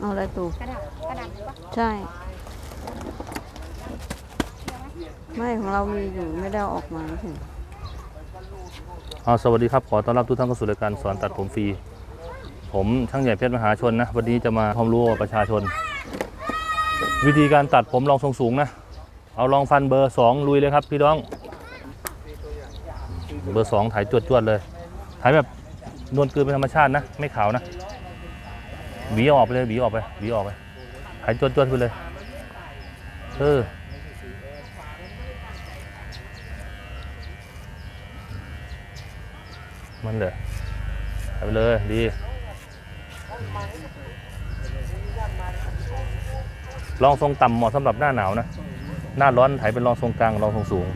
เอาอะไรตูกระดาษกระดาษหรือปะใช่ ไม่ของเรามีอยู่ไม่ได้เอาออกมาถึงอ๋อสวัสดีครับ ขอต้อนรับทุกท่านเข้าสู่รายการสอนตัดผมฟรี ผมช่างใหญ่เพชรมหาชนนะ วันนี้จะมาความรู้กับประชาชน วิธีการตัดผมลองทรงสูงนะ เอาลองฟันเบอร์สองลุยเลยครับ พี่น้อง เบอร์สองถ่ายจวดจวดๆเลยถ่ายแบบนวลเกินเป็นธรรมชาตินะ ไม่ขาวนะ หวีออกไปเลยหวีออกไปหวีออกไปถ่ายจวดจวดๆไปเลยเออมันเลยถ่ายไปเลยดีลองทรงต่ำเหมาะสำหรับหน้าหนาวนะ หน้าร้อนถ่ายเป็นรองทรงกลางรองทรงสูง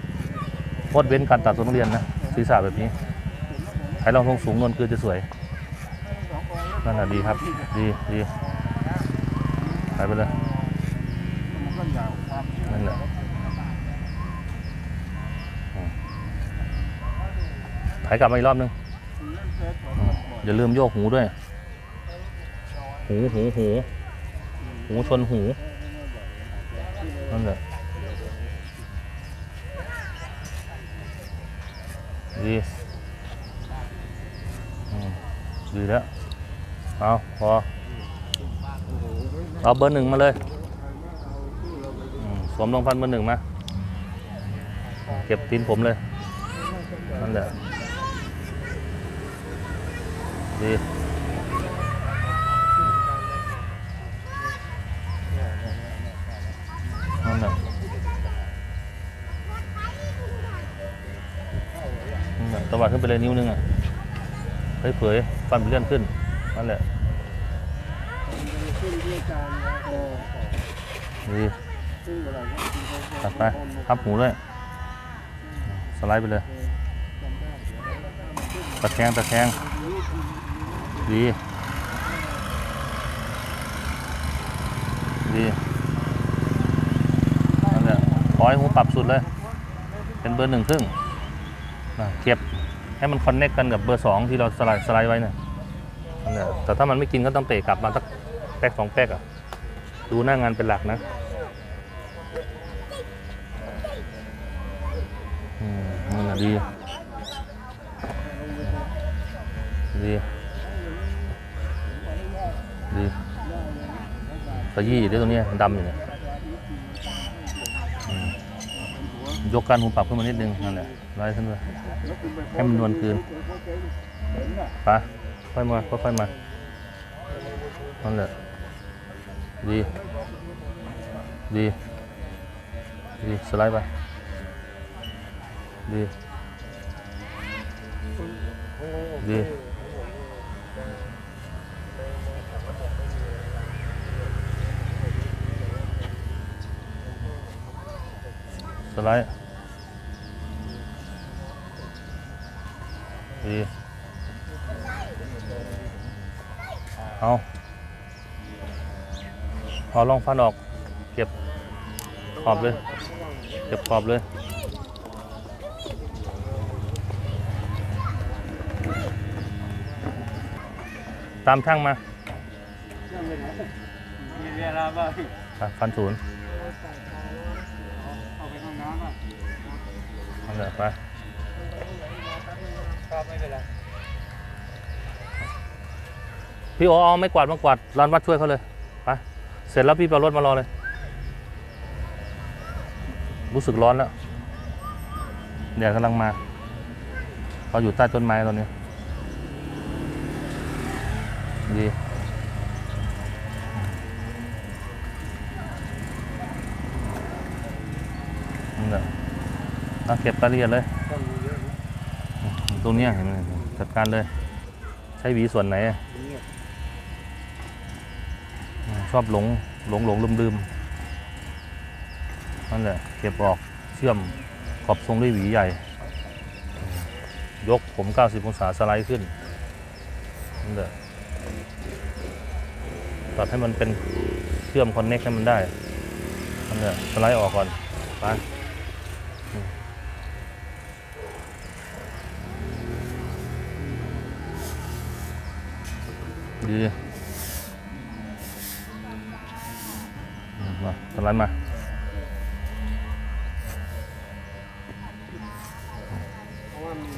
งดเว้นการตัดทรงเรียนนะศีรษะแบบนี้ถ่ายรองทรงสูงนวลคือจะสวย นั่นแหละดีครับ ดีดีถ่ายไปเลยนั่นแหละถ่ายกลับมาอีกรอบนึง อย่าลืมโยกหูด้วย หูหูหูหูชนหู นั่นแหละดี ดีแล้ว เอาพอเอาเบอร์หนึ่งมาเลยอืมสวมรองพันเบอร์หนึ่งมา เก็บตีนผมเลยนั่นแหละดีนั่นแหละนั่นแหละตวัดขึ้นไปเลยนิ้วนึงอะเผยๆฟันเลื่อนขึ้น นั่นแหละดีตัดไปทับหูด้วย สไลด์ไปเลยตะแคงตะแคงดี ดีนั่นแหละขอให้หูปรับสุดเลย เป็นเบอร์หนึ่งครึ่งนะเก็บให้มันคอนเน็กกันกับเบอร์สองที่เราสไลด์สไลด์ไว้เนี่ย นั่นแหละแต่ถ้ามันไม่กินก็ต้องเตะกลับมาสักแป๊กสองแป๊กอะ ดูหน้างานเป็นหลักนะอืมนั่นแหละดี ดี ดีตะยี่ด้วยตรงนี้มันดำอยู่เนี่ยยกการหูปรับขึ้นมานิดนึงนั่นแหละไล่ขึ้นมาให้มันนวลคืนไป ค่อยมาค่อยๆมานั่นแหละดีดีดีสไลด์ไปดีดีสไลด์ดี เอาเอาลองฟันออก เก็บขอบเลย เก็บขอบเลยตามช่างมามีเวลาบ้างฟันศูนย์เอาไปห้องน้ำอะนั่นแหละไปไม่เป็นไร พี่โอเอาไม่กวาดมากวาดร้านวัดช่วยเขาเลยไปเสร็จแล้วพี่ไปเอารถมารอเลย รู้สึกร้อนแล้วแดดกำลังมาเขาอยู่ใต้ต้นไม้ตอนนี้ ดีนั่แหละเอาเก็บรายละเอียดเลยต้องมีเยอะนะตรงเนี้ยเห็นไหมจัดการเลย ใช้หวีส่วนไหน อะเนี่ยอืมชอบหลงหลงหลงลืมลืมนั่นแหละเก็บออกเชื่อมขอบทรงด้วยหวีใหญ่ ยกผม 90 องศาสไลด์ขึ้นนั่นแหละตัดให้มันเป็นเชื่อมคอนเน็กให้มันได้นั่นแหละสไลด์ออกก่อนไปอืมดี มาสไลด์มาเพราะว่ามี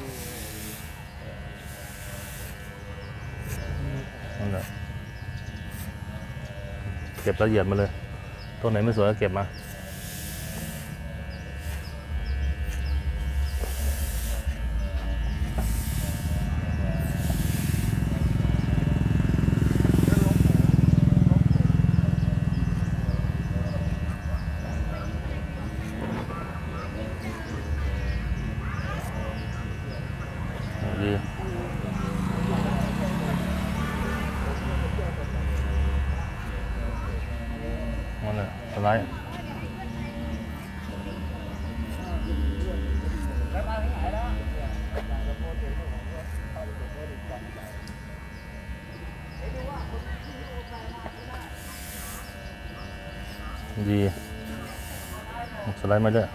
นั่นแหละเก็บละเอียดมาเลย ตัวไหนไม่สวยก็เก็บมา ดีนั่นแหละสไลด์ ดีสไลด์มาด้วย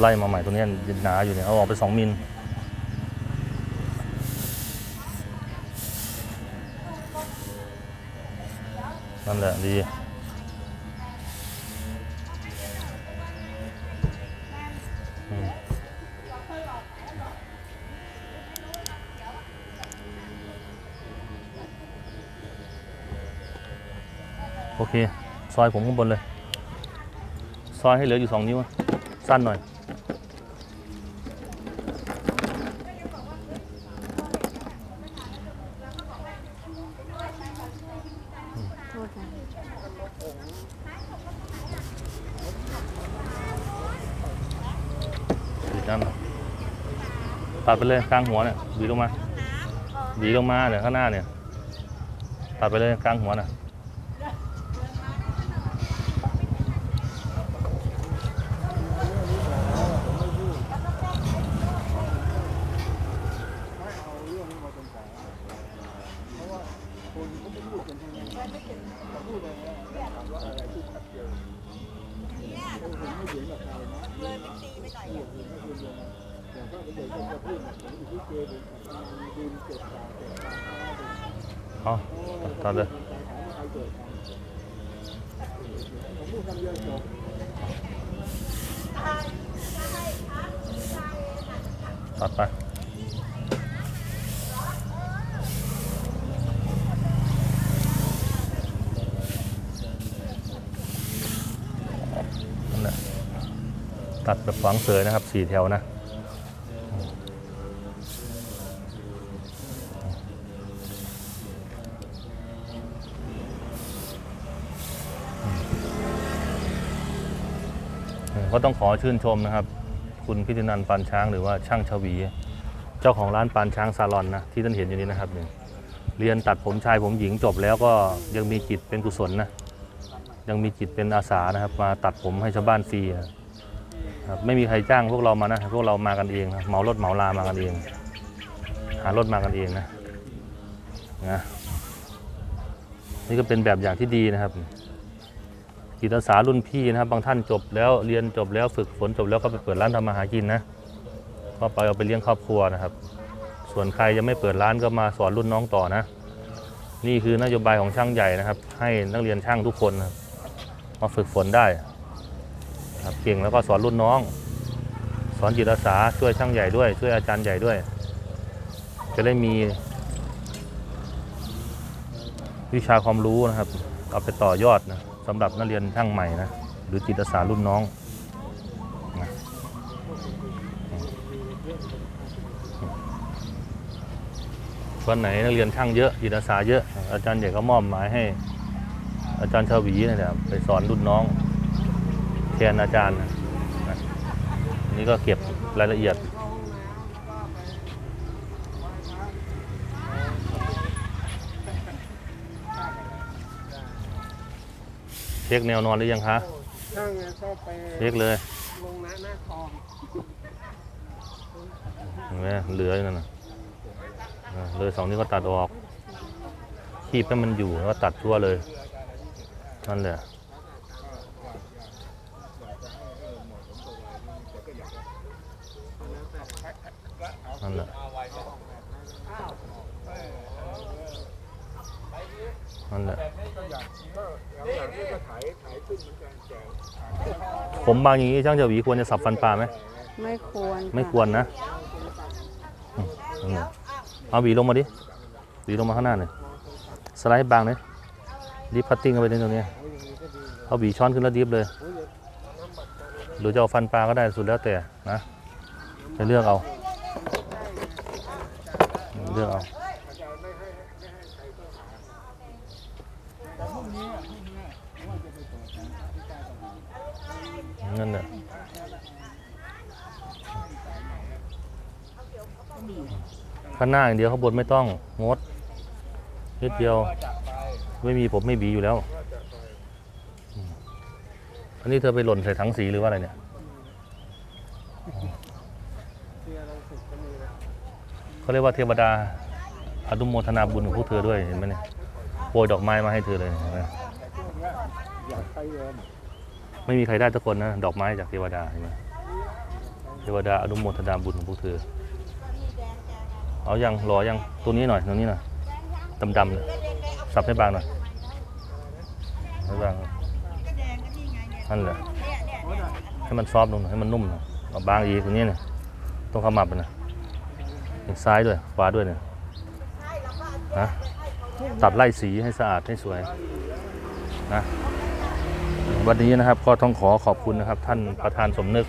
ไล่มาใหม่ตัวนี้ยหนาอยู่เนี่ยเอาออกไปสองมิลนั่นแหละดี อเค ซอยผมข้างบนเลย ซอยให้เหลืออยู่สองนิ้ว สั้นหน่อย โทษนะดีนั่นน่ะตัดไปเลยกลางหัวเนี่ยหวีลงมาหวีลงมาเนี่ยข้างหน้าเนี่ยตัดไปเลยกลางหัวน่ะ เอาตัดเลยตัดไปนั่นแหละ ตัดแบบฝังเสยนะครับสี่แถวนะก็ต้องขอชื่นชมนะครับ คุณพิธินันท์ปานช้างหรือว่าช่างชวี เจ้าของร้านปานช้างซาลอนนะที่ท่านเห็นอยู่นี้นะครับเนี่ยเรียนตัดผมชายผมหญิงจบแล้วก็ยังมีจิตเป็นกุศลนะยังมีจิตเป็นอาสานะครับ มาตัดผมให้ชาวบ้านฟรีนะ ครับไม่มีใครจ้างพวกเรามานะ พวกเรามากันเองนะเหมารถเหมาลามากันเอง หารถมากันเองนะนะนี่ก็เป็นแบบอย่างที่ดีนะครับจิตอาสารุ่นพี่นะครับ บางท่านจบแล้วเรียนจบแล้วฝึกฝนจบแล้วก็ไปเปิดร้านทำมาหากินนะก็ไปเอาไปเลี้ยงครอบครัวนะครับ ส่วนใครยังไม่เปิดร้านก็มาสอนรุ่นน้องต่อนะ นี่คือนโยบายของช่างใหญ่นะครับ ให้นักเรียนช่างทุกคนนะมาฝึกฝนได้ เก่งแล้วก็สอนรุ่นน้อง สอนจิตอาสาช่วยช่างใหญ่ด้วย ช่วยอาจารย์ใหญ่ด้วย จะได้มี วิชาความรู้นะครับ เอาไปต่อยอดนะสำหรับนักเรียนช่างใหม่นะหรือจิตอาสารุ่นน้องนะวันไหนนักเรียนช่างเยอะจิตอาสาเยอะอาจารย์ใหญ่ก็มอบหมายให้ อาจารย์ชาวีเนยนะครับไปสอนรุ่นน้อง ทนอาจารย์นะนี่ก็เก็บรายละเอียด เช็คแนวนอนหรือยังคะช่างชอบไปเช็คเลยลงน้าหน้าคลองเห็นไหมเหลืออยู่นั่นนะเลยสองนี้ก็ตัดออกคีบให้มันอยู่แล้วก็ตัดทั่วเลยนั่นแหละ นั่นแหละนั่นแหละผมบางอย่างนี้ช่างเฉวีควรจะสับฟันปลาไหมไม่ควรไม่ควรนะอืมนั่นแหละเอาหวีลงมาดิหวีลงมาข้างหน้าหน่อยสไลด์ให้บางเลยดิฟคัตติ้งเข้าไปในตรงนี้เอาหวีช้อนขึ้นแล้วดิฟเลยหรือจะเอาฟันปลาก็ได้สุดแล้วแต่นะจะเลือกเอา เลือกเอานั่นแหละข้างหน้าอย่างเดียวข้างบนไม่ต้องงดนิดเดียว ไม่มีผมไม่บีอยู่แล้ว อันนี้เธอไปหล่นใส่ถังสีหรือว่าอะไรเนี่ย เที่ยวรังสิตก็มีนะ เขาเรียกว่าเทวดาอนุโมทนาบุญของพวกเธอด้วยเห็นไหมเนี่ยโปรยดอกไม้มาให้เธอเลยเห็นไหมไม่มีใครได้ทุกคนนะดอกไม้จากเทวดาเห็นไหมเทวดาอนุโมทนาบุญของพวกเธอ เอายังรอยังตัวนี้หน่อยตรงนี้หน่อยดำๆเนี่ยสับให้บางหน่อยให้บางนั่นแหละให้มันซอฟลงหน่อยให้มันนุ่มหน่อยเอาบางอีกตรงนี้เนี่ยต้องขมับนะ ซ้ายด้วยขวาด้วยเนี่ยนะตัดไล่สีให้สะอาดให้สวยนะวันนี้นะครับก็ต้องขอขอบคุณนะครับ ท่านประธานสมนึก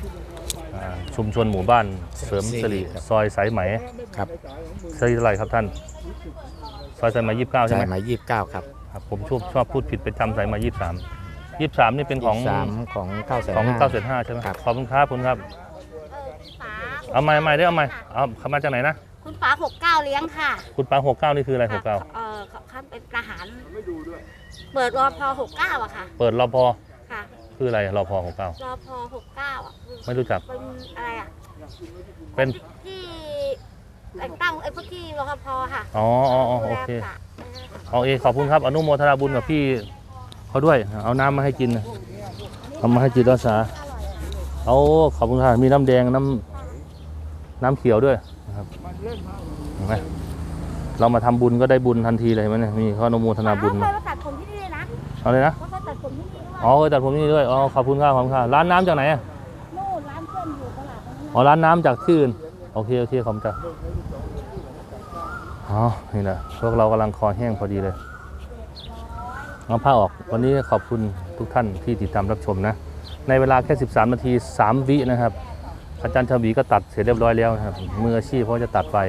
อ่าชุมชนหมู่บ้านเสริมสิริซอยสายไหมครับซอยเท่าไหร่ครับท่าน ซอยสายไหมยี่สิบเก้าใช่สาไหมยไหมยี่สิบเก้าครับครับผมชอบชอบพูดผิดไปจำสายไหมยี่สิบสามยี่สิบสามนี่เป็นของสามของเก้าแสนของห้าเก้าเศษห้าใช่ไหมครับขอบคุณครับคุณครับ เอาใหม่ใหม่ได้เอาใหม่เอาเขามาจากไหนนะ คุณป๋าหกเก้าเลี้ยงค่ะคุณปาหกเก้านี่คืออะไรหกเก้าเออเขาเป็นทหาร เปิดรอพอหกเก้าอะค่ะ เปิดรอพอค่ะคืออะไรรอพอหกเก้ารอพอหกเก้าอะคือไม่รู้จัก เป็นอะไรอะเป็น ที่แต่งตั้งไอ้พวกที่รอพอค่ะอ๋ออ๋ออ๋อดูโอแลเคสระเอาเอขอบคุณครับ อนุโมทนาบุญกับพี่เขาด้วย เอาน้ำมาให้กินนะเอามาให้จิตอาสาเอาขอบคุณค่ะมีน้ำแดงน้ำ น้ำเขียวด้วยนะครับเห็นไหมเรามาทำบุญก็ได้บุญทันทีเลยเห็นไหมเนี่ยมีเขาอนุโมทนาบุญเขาเคมายมาตัดผมที่นี่เลยนะเอาเลยนะเขาเคยตัดผมที่นี่ด้วยอ๋อเคยตัดผมที่นี่ด้วยอ๋อขอบคุณครับขอบคุณค่ะร้านน้ำจากไหนอะนู่นร้านเพื่อนอยู่ตลาดตรงนั้นอ๋อร้านน้ำจากที่อื่นโอเคโอเคขอบคุณจ้ะอ๋อนี่แหละพวกเรากำลังคอแห้งพอดีเลยเอาผ้าออกวันนี้ขอบคุณทุกท่านที่ติดตามรับชมนะ ในเวลาแค่ 13 นาที 3 วินะครับ อาจารย์ชวีก็ตัดเสร็จเรียบร้อยแล้วนะครับมืออาชีพเขาจะตัดไป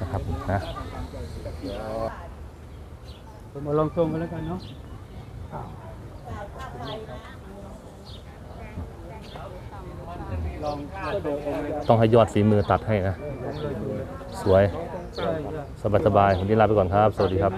นะครับนะผมมาลองทรงกันแล้วกันเนาะลองก็เดี๋ยวผมเลยต้องให้ยอดฝีมือตัดให้นะ สวยใช่ใช่สบายๆวันนี้ลาไปก่อนครับ สวัสดีครับ